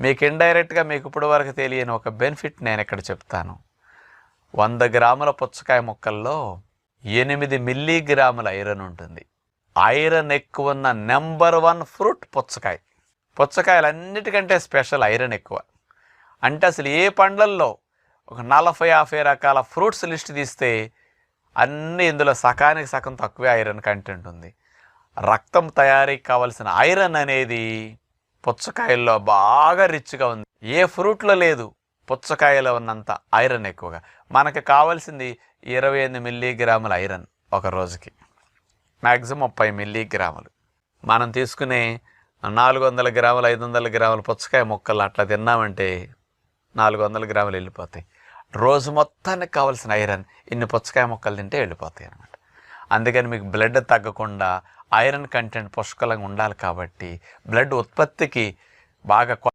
మీకు ఇండైరెక్ట్గా మీకు ఇప్పటి వరకు తెలియని ఒక బెనిఫిట్ నేను ఇక్కడ చెప్తాను. వంద గ్రాముల పుచ్చకాయ ముక్కల్లో ఎనిమిది మిల్లీగ్రాముల ఐరన్ ఉంటుంది. ఐరన్ ఎక్కువ ఉన్న నెంబర్ వన్ ఫ్రూట్ పుచ్చకాయ. పుచ్చకాయలు అన్నిటికంటే స్పెషల్ ఐరన్ ఎక్కువ. అంటే అసలు ఏ పండ్లల్లో ఒక నలభై యాభై రకాల ఫ్రూట్స్ లిస్ట్ తీస్తే అన్నీ ఇందులో సకానికి సగం తక్కువే ఐరన్ కంటెంట్ ఉంది. రక్తం తయారీకి కావలసిన ఐరన్ అనేది పుచ్చకాయల్లో బాగా రిచ్గా ఉంది. ఏ ఫ్రూట్లో లేదు పుచ్చకాయలో ఉన్నంత ఐరన్ ఎక్కువగా. మనకు కావాల్సింది ఇరవై ఎనిమిది మిల్లీగ్రాముల ఐరన్ ఒక రోజుకి. మ్యాక్సిమం ముప్పై మిల్లీగ్రాములు. మనం తీసుకునే నాలుగు వందల గ్రాములు ఐదు వందల గ్రాముల పుచ్చకాయ ముక్కలు అట్లా తిన్నామంటే నాలుగు వందల గ్రాములు వెళ్ళిపోతాయి. రోజు మొత్తానికి కావాల్సిన ఐరన్ ఇన్ని పుచ్చకాయ ముక్కలు తింటే వెళ్ళిపోతాయి అన్నమాట. అందుకని మీకు బ్లడ్ తగ్గకుండా ఐరన్ కంటెంట్ పుష్కలంగా ఉండాలి కాబట్టి బ్లడ్ ఉత్పత్తికి బాగా